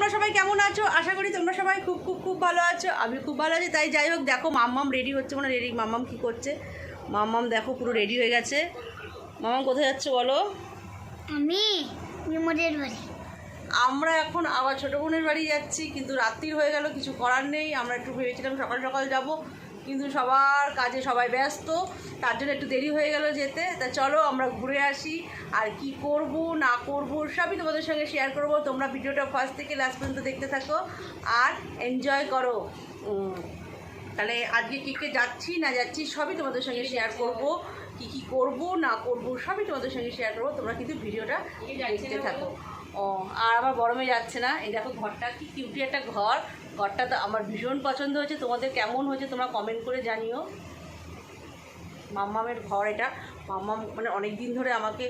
তোমরা সবাই কেমন আছো? আশা করি তোমরা সবাই খুব খুব খুব ভালো আছো। আমি খুব ভালো আছি। তাই যাই হোক দেখো মাম্মাম রেডি হচ্ছে মানে রেডি মাম্মাম কী করছে? মাম্মাম দেখো পুরো রেডি হয়ে গেছে। মাম্মাম কোথায় যাচ্ছে বলো? আমি বিমলের বাড়ি। আমরা এখন আবার ছোটো বোনের বাড়ি যাচ্ছি কিন্তু রাত্রির হয়ে গেল কিছু করার নেই। আমরা একটু ভেবেছিলাম সকাল সকাল যাব। কিন্তু সবার কাজে সবাই ব্যস্ত, তার জন্য একটু দেরি হয়ে গেল যেতে। তা চলো আমরা ঘুরে আসি, আর কি করব, না করব, সবই তোমাদের সঙ্গে শেয়ার করব। তোমরা ভিডিওটা ফার্স্ট থেকে লাস্ট পর্যন্ত দেখতে থাকো, আর এনজয় করো। তাহলে আজকে কে কে যাচ্ছি, না যাচ্ছি, সবই তোমাদের সঙ্গে শেয়ার করব। কি কি করব, না করব, সবই তোমাদের সঙ্গে শেয়ার করব। তোমরা কিন্তু ভিডিওটা দেখতে থাকো। ও, আর আমার মেয়ে যাচ্ছে না। এই দেখো ঘরটা, কি কিউটি একটা ঘর। ঘরটা তো আমার ভীষণ পছন্দ হয়েছে। তোমাদের কেমন হয়েছে তোমরা কমেন্ট করে জানিও। মাম্মামের ঘর এটা। মাম্মাম মানে অনেক দিন ধরে আমাকে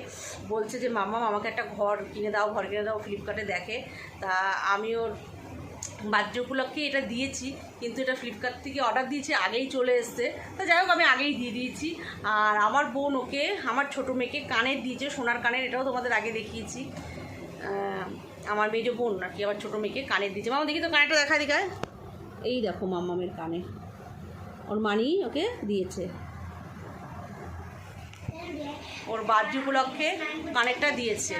বলছে যে, মাম্মাম, আমাকে একটা ঘর কিনে দাও, ঘর কিনে দাও ফ্লিপকার্টে দেখে। তা আমি ওর উপলক্ষে এটা দিয়েছি, কিন্তু এটা ফ্লিপকার্ট থেকে অর্ডার দিয়েছি, আগেই চলে এসছে। তো যাই হোক, আমি আগেই দিয়ে দিয়েছি। আর আমার বোন ওকে, আমার ছোটো মেয়েকে কানের দিয়েছে, সোনার কানের, এটাও তোমাদের আগে দেখিয়েছি। আমার মেজো বোন আর কি আমার ছোটো মেয়েকে কানের দিয়েছে। মামা, দেখি তো কানেরটা দেখা দেখায় এই দেখো মাম্মামের কানে। ওর মানি ওকে দিয়েছে। ওর বার্থডে উপলক্ষে কানেরটা দিয়েছে।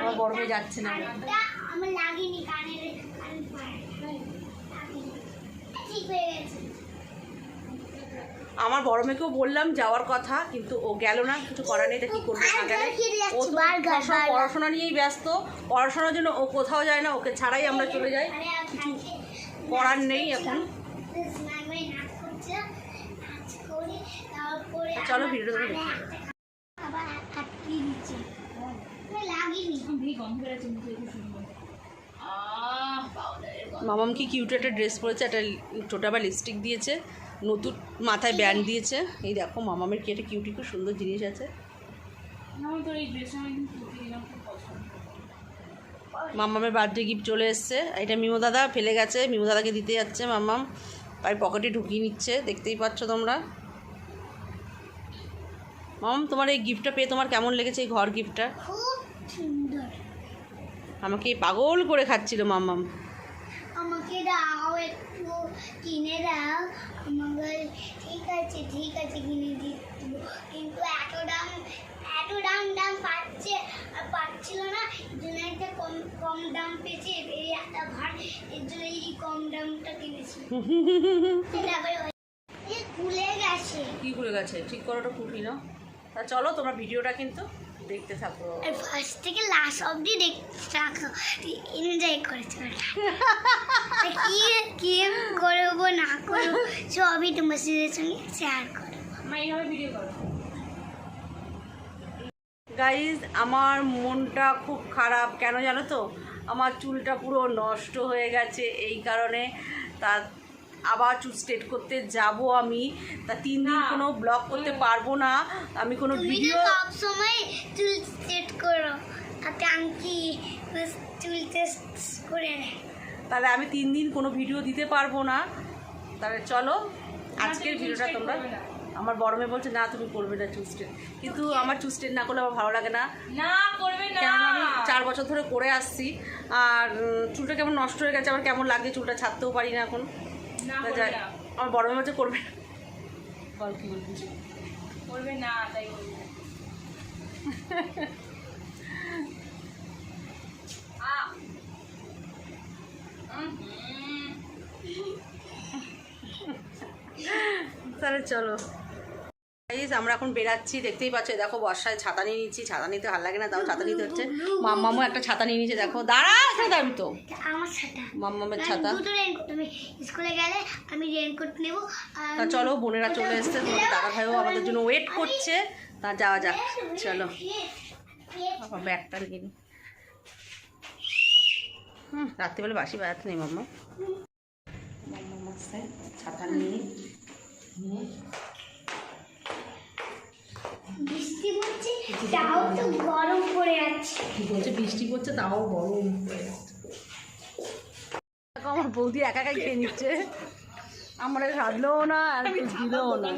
আমার বড় মেয়ে যাচ্ছে না। আমার লাগেনি কানের। কান ঠিক হয়ে গেছে। আমার বড় মেয়েকেও বললাম যাওয়ার কথা কিন্তু ও গেল না কিছু করার নেই তা কী করবে না গেলে ও তো পড়াশোনা নিয়েই ব্যস্ত পড়াশোনার জন্য ও কোথাও যায় না ওকে ছাড়াই আমরা চলে যাই। কিছু করার নেই এখন। চলো আমার ভিডিওটা তুমি কানে দেখো। একটা আবার আটকে দিচ্ছে। আমার লাগেনি। মামাম কি কিউট একটা ড্রেস পরেছে একটা ছোটা বা লিপস্টিক দিয়েছে। নতুন মাথায় ব্যান্ড দিয়েছে। এই দেখো মামামের কি একটা কিউটি খুব সুন্দর জিনিস আছে। মাম্মামের বার্থডে গিফট চলে এসছে। এটা মিমো দাদা ফেলে গেছে। মিমো দাদাকে দিতে যাচ্ছে মাম্মাম তাই পকেটে ঢুকিয়ে নিচ্ছে। দেখতেই পাচ্ছ তোমরা। মাম তোমার এই গিফটটা পেয়ে তোমার কেমন লেগেছে? এই ঘর গিফটটা আমাকে পাগল করে খাচ্ছিল মাম্মাম আমাকে দাও কিনে দাও। আমাকে ঠিক আছে ঠিক আছে, কিনে দিচ্ছি কিন্তু এত দাম এত দাম দাম পাচ্ছে, আর পাচ্ছিল না। জন্য একটা কম কম দাম পেয়েছে এই একটা ঘর এর জন্য এই কম দামটা কিনেছি। খুলে গেছে। কী করে গেছে? ঠিক করাটা খুবই না। তা চলো, তোমরা ভিডিওটা কিন্তু দেখতে থাকো। আর ফার্স্ট থেকে লাস্ট অবধি দেখতে থাকো। এনজয় আর কি কি করব না করব সবই তোমার সঙ্গে শেয়ার করব। মা এইভাবে ভিডিও করো। গাইজ আমার মনটা খুব খারাপ। কেন জানো তো? আমার চুলটা পুরো নষ্ট হয়ে গেছে। এই কারণে তা আবার চুল স্ট্রেট করতে যাব আমি। তা তিন দিন কোনো ব্লগ করতে পারব না। আমি কোনো ভিডিও সব সময় চুল সেট করো। তাতে চুল টেস্ট করে তাহলে আমি তিন দিন কোনো ভিডিও দিতে পারব না। তাহলে চলো আজকের ভিডিওটা তোমরা আমার বড় মেয়ে বলছে না তুমি করবে না চুল স্ট্রেট কিন্তু আমার চুল স্ট্রেট না করলে আমার ভালো লাগে না। না করবে না। কেননা আমি চার বছর ধরে করে আসছি। আর চুলটা কেমন নষ্ট হয়ে গেছে আমার কেমন লাগে চুলটা ছাড়তেও পারি না এখন। না তা করবে যাই। আমার বড় মেয়ে করবে। না। বল কি বলবি? করবে না তাই। তাহলে চলো। Guys, আমরা এখন বেরাচ্ছি দেখতেই পাচ্ছ দেখো বর্ষায় ছাতা নিয়ে নিচ্ছি ছাতা নিতে ভালো লাগে না তাও ছাতা নিতে হচ্ছে। মাম্মামও একটা ছাতা নিয়ে নিয়েছে দেখো। দাঁড়া এখানে দাঁড়াবি তো। আমার ছাতা। মাম্মামের ছাতা। স্কুলে গেলে আমি রেনকোট নেব তা চলো বোনেরা চলে এসছে তোমাদের দাদা ভাইও আমাদের জন্য ওয়েট করছে। তা যাওয়া যাক চলো। বাবা ব্যাগটা নিয়ে নি। হুম রাত্রিবেলা বাসি বেড়াতে নেই মাম্মা। মাম্মা ছাতা নিয়ে নিয়ে বৃষ্টি পড়ছে তাও তো গরম পড়ে যাচ্ছে। কি বলছে? বৃষ্টি পড়ছে তাও গরম দেখো, আমার বৌদি একা একাই খেয়ে নিচ্ছে। আমার সাজলেও না আর দিলেও না।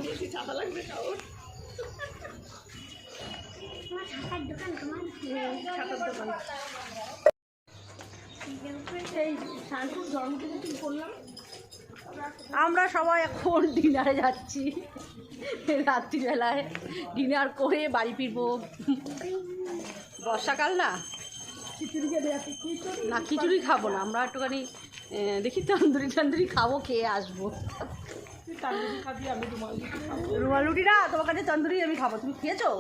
এই শান্তুর জন্মদিনে কি করলাম? আমরা সবাই এখন ডিনারে যাচ্ছি। রাত্রিবেলায় ডিনার করে বাড়ি ফিরবো। বর্ষাকাল না? না খিচুড়ি খাব না। আমরা একটুখানি দেখি তন্দুরি তন্দুরি খাব খেয়ে আসব। রুমাল রুটি না তোমার কাছে তন্দুরি আমি খাব। তুমি খেয়েছো?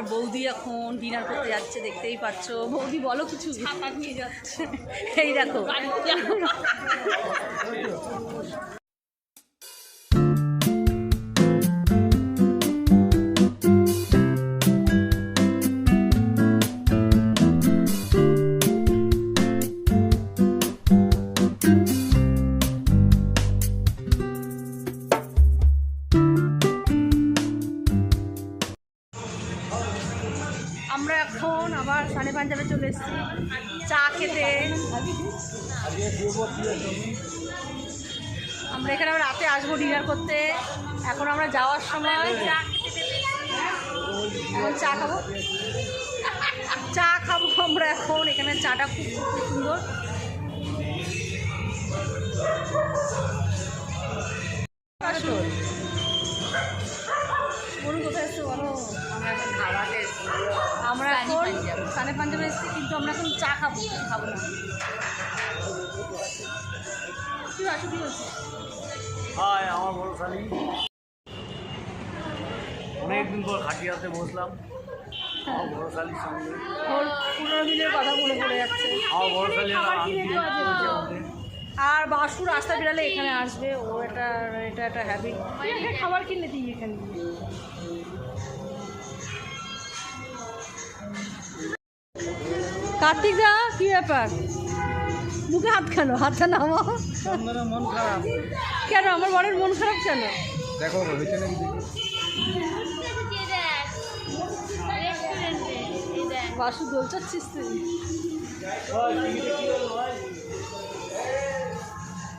আমার বৌদি এখন ডিনার করতে যাচ্ছে দেখতেই পাচ্ছ। বৌদি বলো কিছু। নিয়ে যাচ্ছে। এই দেখো। আমরা এখন আবার সানে পাঞ্জাবে চলে এসেছি। চা খেতে। আমরা এখানে আবার রাতে আসব ডিনার করতে। এখন আমরা যাওয়ার সময়। এখন চা খাব। চা খাব আমরা এখন। এখানে চাটা খুব সুন্দর। কোথায় এসছো? বলো। আমরা এখন আমরা এখন সানে পাঞ্জাবে এসেছি কিন্তু আমরা এখন চা খাব খাব না। কি কি হচ্ছে হাই আমার বড় শালি অনেকদিন পর খাটিয়াতে বসলাম। আমার বড় শালির সঙ্গে। পুরোনো দিনের কথা মনে পড়ে যাচ্ছে। আমার বড় শালি একটা। আর বাসু রাস্তা বেরালে এখানে আসবে ও এটা এটা একটা হ্যাবিট খাবার কিনে দিই এখানে। কার্তিক দা কি ব্যাপার? মুখে হাত কেন? হাতটা নামো চন্দনের মন খারাপ কেন? আমার বরের মন খারাপ কেন? দেখো হয়েছে নাকি? বাসু দোল চাচ্ছিস তুই।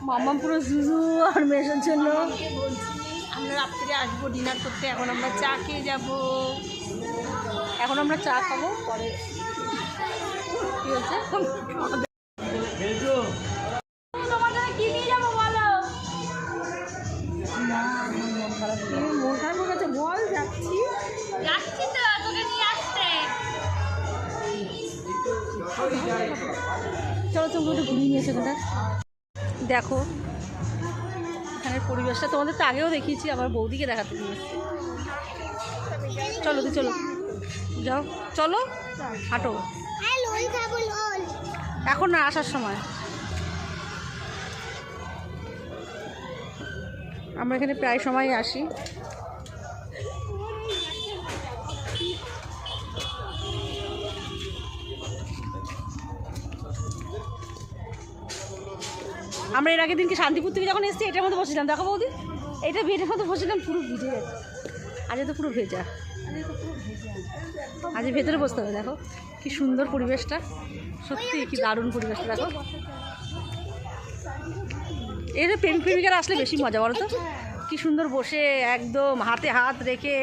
মাম্মা পুরো জুজু আর মেশার জন্য। আমরা রাত্রে আসব ডিনার করতে। এখন আমরা চা খেয়ে যাব। এখন আমরা চা খাব পরে নিয়ে তো নিয়ে চলো তুমি একটু ঘুরিয়ে নিয়েছে ওখানটা। দেখো, এখানের পরিবেশটা তোমাদের তো আগেও দেখিয়েছি আবার বৌদিকে দেখাতে নিয়ে চলো দি, চলো। যাও, চলো, হাঁটো। এখন না আসার সময়। আমরা এখানে প্রায় সময় আসি। আমরা এর আগের দিনকে শান্তিপুর থেকে যখন এসেছি, এটার মধ্যে বসেছিলাম। দেখো বৌদি, এটা বেডের মধ্যে বসেছিলাম, পুরো ভিজে গেছে আজ পুরো ভেজা। আজ ভেতরে বসতে হবে, দেখো। কি সুন্দর পরিবেশটা। সত্যি, কি দারুণ পরিবেশটা, দেখো। এই যে প্রেম প্রেমিকারা আসলে বেশি মজা, বলো তো। কি সুন্দর বসে, একদম হাতে হাত রেখে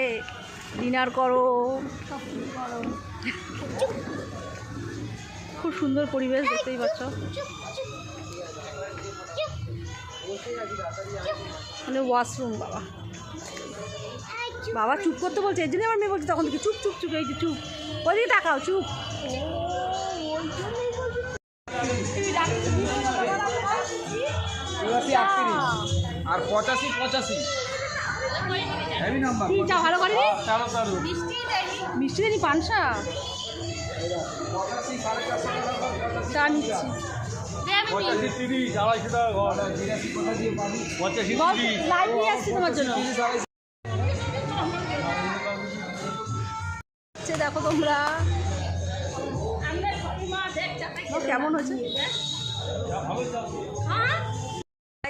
ডিনার করো। খুব সুন্দর পরিবেশ, দেখতেই পাচ্ছ। মানে ওয়াশরুম, বাবা। বাবা চুপ করতে বলছে এর জন্য আমার মেয়ে বলছে তখন থেকে চুপ চুপ চুপ এই যে চুপ। ওইদিকে তাকাও চুপ। আর পঁচাশি পঁচাশি। ভালো চালো মিষ্টি দেনি পানসা? চা নিচ্ছি। পঁচাশি তিরিশ আড়াইশো টাকা পঁচাশি তিরিশ তোমার জন্য। দেখো তোমরা। কেমন হচ্ছে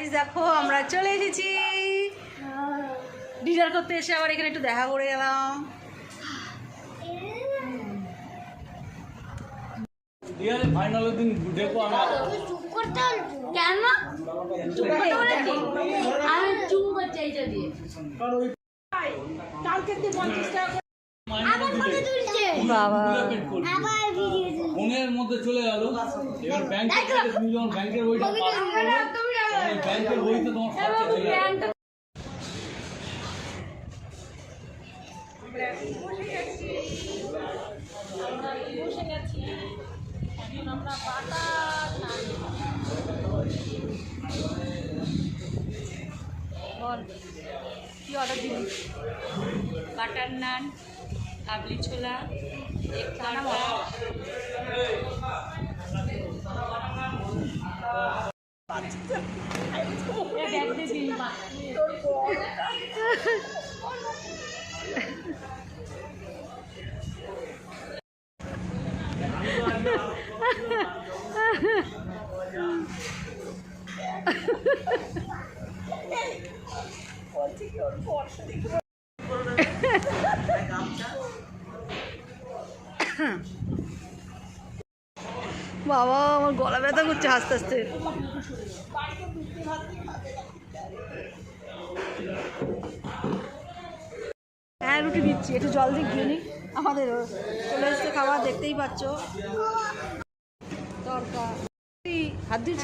দেখো আমরা চলে এসেছি। ডিনার করতে এসে আবার এখানে একটু দেখা করে গেলাম ফাইনালের দিন আমি চুপ করতে কালকে পঞ্চাশ টাকা ফোনের মধ্যে চলে গেল। এবার ব্যাংকে থেকে তুমি যখন ব্যাংকের বইটা ব্যাংকের বইতে তোমার খরচা চলে যাবে বসে গেছি এখন আমরা বাটার নান বল কি অর্ডার দিবি বাটার নান। কাবলি ছোলা এক তড়কা বাবা আমার গলা ব্যথা করছে আস্তে আস্তে হ্যাঁ রুটি দিচ্ছি। একটু জল দিয়ে গিয়ে নিই। আমাদের চলে এসছে খাবার দেখতেই পাচ্ছ। তরকা। হাত দিচ্ছ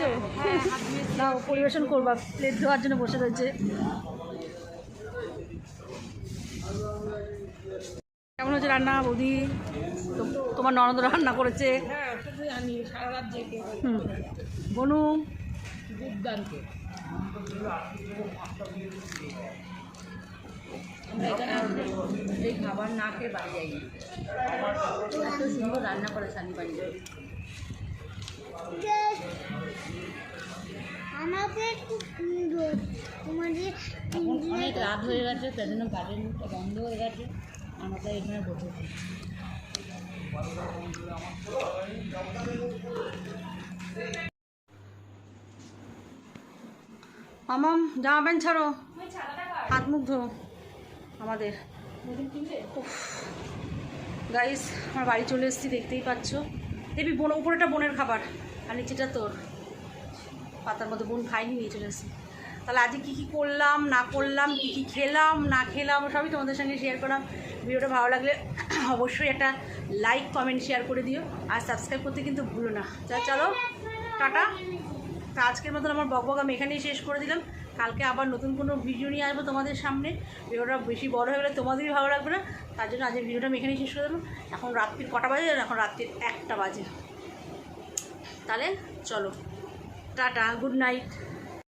না পরিবেশন করবা। প্লেট ধোয়ার জন্য বসে রয়েছে। কেমন হচ্ছে রান্না? বৌদি তোমার ননদ রান্না করেছে। হ্যাঁ আমি সারা রাত জেগে বনু? আমরা এখানে এই খাবার না খেয়ে বাড়ি যাই এত সুন্দর রান্না করে সানি বাড়ি আমার খুব সুন্দর। তোমাদের অনেক রাত হয়ে গেছে তাই জন্য গাড়ির মুখটা বন্ধ হয়ে গেছে। আমাকে এখানে বসেছি। মামাম জামা প্যান্ট ছাড়ো। হাত মুখ ধো আমাদের। গাইস আমার বাড়ি চলে এসেছি দেখতেই পাচ্ছ। দেবী বোন উপরেটা বোনের খাবার আর নিচেটা তোর। পাতার মধ্যে বোন খাইনি নিয়ে চলে এসেছি। তাহলে আজকে কী কী করলাম না করলাম কী কী খেলাম না খেলাম সবই তোমাদের সঙ্গে শেয়ার করলাম। ভিডিওটা ভালো লাগলে অবশ্যই একটা লাইক কমেন্ট শেয়ার করে দিও। আর সাবস্ক্রাইব করতে কিন্তু ভুলো না। যা চলো, টাটা। তা আজকের মতন আমার বকবক আমি এখানেই শেষ করে দিলাম। কালকে আবার নতুন কোনো ভিডিও নিয়ে আসব তোমাদের সামনে। ভিডিওটা বেশি বড় হয়ে গেলে তোমাদেরই ভালো লাগবে না। তার জন্য আজকের ভিডিওটা আমি এখানেই শেষ করে দেবো এখন রাত্রির কটা বাজে এখন রাত্রির একটা বাজে। তাহলে চলো, টাটা গুড নাইট